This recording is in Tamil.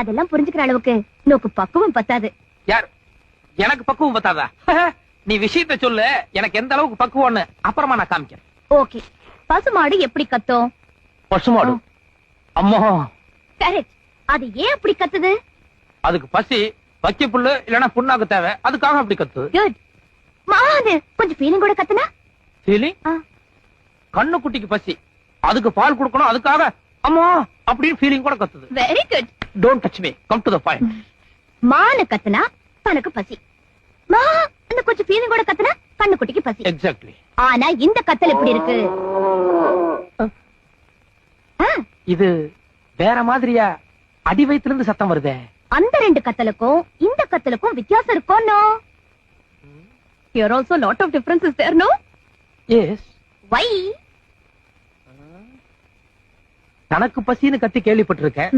அதெல்லாம் புரிஞ்சுக்கிற அளவுக்கு நோக்கு பக்குவம் பத்தாது. யார்? எனக்கு பக்குவம் பத்தாதா? நீ விஷயத்த சொல்லு. எனக்கு எந்த அளவுக்கு பக்குவம்னு அப்புறமா நான் காமிக்கிறேன். ஓகே. பசுமாடு எப்படி கத்தும்? பசுமாடு? அம்மா. கரெக்ட் அது ஏன் அப்படி கத்துது? அதுக்கு பசி வக்கி புல்லு இல்லனா புண்ணாக்கு தேவை. அதுக்காக அப்படி கத்து குட் மாது கொஞ்சம் ஃபீலிங் கூட கத்துனா? ஃபீலிங் கண்ணு குட்டிக்கு பசி. அதுக்கு பால் கொடுக்கணும் அதுக்காக. அம்மா. அப்படின்னு ஃபீலிங் கூட கத்துது. Very good don't touch me come to the point மானு கத்துனா தனக்கு பசி. மா அந்த கொஞ்சம் ஃபீலிங் கூட கத்துனா கண்ணு குட்டிக்கு பசி. எக்ஸாக்ட்லி ஆனா இந்த கத்தல் எப்படி இருக்கு? ஆ, இது வேற மாதிரியா அடி வயித்துல இருந்து சத்தம் வருதே? அந்த ரெண்டு கத்தலுக்கும் இந்த கத்தலுக்கும் வித்தியாசம் இருக்கும் no here also lot of differences there no yes why தனக்கு பசின்னு கத்தி கேள்விப்பட்டிருக்கேன்.